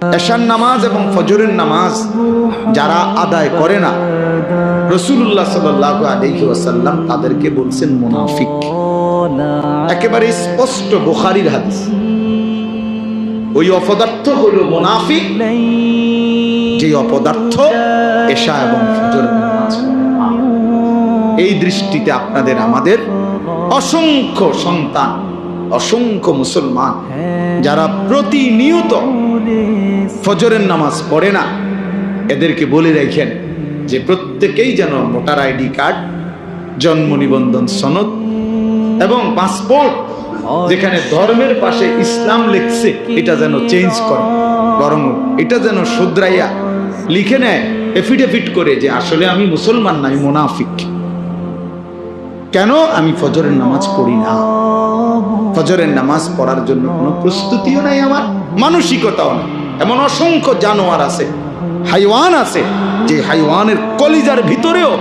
এশার নামাজ এবং ফজরের নামাজ যারা আদায় করে না রসুল্লাহ সাল্লাহ আলহি ওয়াসাল্লাম তাদেরকে বলছেন মুনাফিক। একেবারে স্পষ্ট বুখারির হাদিস। ওই অপদার্থ হলো মুনাফিক যে অপদার্থ এশা এবং ফজরের নামাজ। এই দৃষ্টিতে আপনাদের আমাদের অসংখ্য সন্তান, অসংখ্য মুসলমান যারা প্রতিনিয়ত ফজরের নামাজ পড়ে না। এদেরকে বলে রাখেন যে প্রত্যেকেই যেন ভোটার আইডি কার্ড, জন্ম নিবন্ধন সনদ এবং পাসপোর্ট যেখানে ধর্মের পাশে ইসলাম লিখছে, এটা যেন চেঞ্জ করে। বরং এটা যেন শুধরাইয়া লিখে নেয়, এফিডেভিট করে যে আসলে আমি মুসলমান নাই মোনাফিক। কেন আমি ফজরের নামাজ পড়ি না? ফজরের নামাজ পড়ার জন্য কোনো প্রস্তুতিও নাই আমার, মানসিকতাও নাই। এমন অসংখ্য জানোয়ার আছে, হাইওয়ান আছে, যে হাইওয়ানের কলিজার ভিতরেও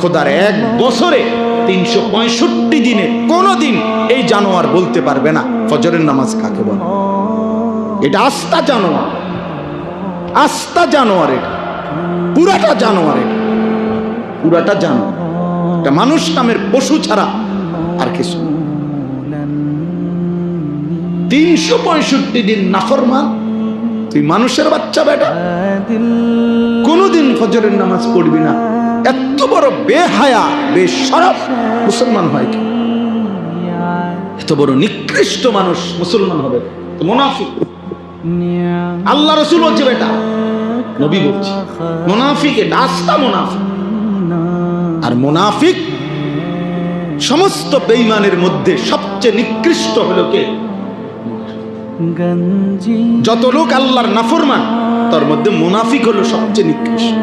খোদার এক বছরে তিনশো পঁয়ষট্টি দিনে কোনো দিন এই জানোয়ার বলতে পারবে না, ফজরের নামাজ কাকে বলে? এটা আস্থা জানোয়ার আস্থা জানোয়ার এটা পুরাটা জানোয়ার এটা পুরাটা জানোয়ার। এটা মানুষ নামের পশু ছাড়া আর কিছু তিনশো পঁয়ষট্টি দিন নাফরমান। তুই মানুষের বাচ্চা বেটা। কোনোদিন ফজরের নামাজ পড়বি না। এত বড় বেহায়া বেসরফ মুসলমান হয় কি এত বড় নিকৃষ্ট মানুষ মুসলমান হবে আল্লাহ রসুল বলছে, বেটা, নবী বলছে, মুনাফিক এটা মুনাফিক। আর মুনাফিক সমস্ত বেইমানের মধ্যে সবচেয়ে নিকৃষ্ট হলো কে? যত লোক আল্লাহর নাফরমান তার মধ্যে মুনাফিক হলো সবচেয়ে নিকৃষ্ট।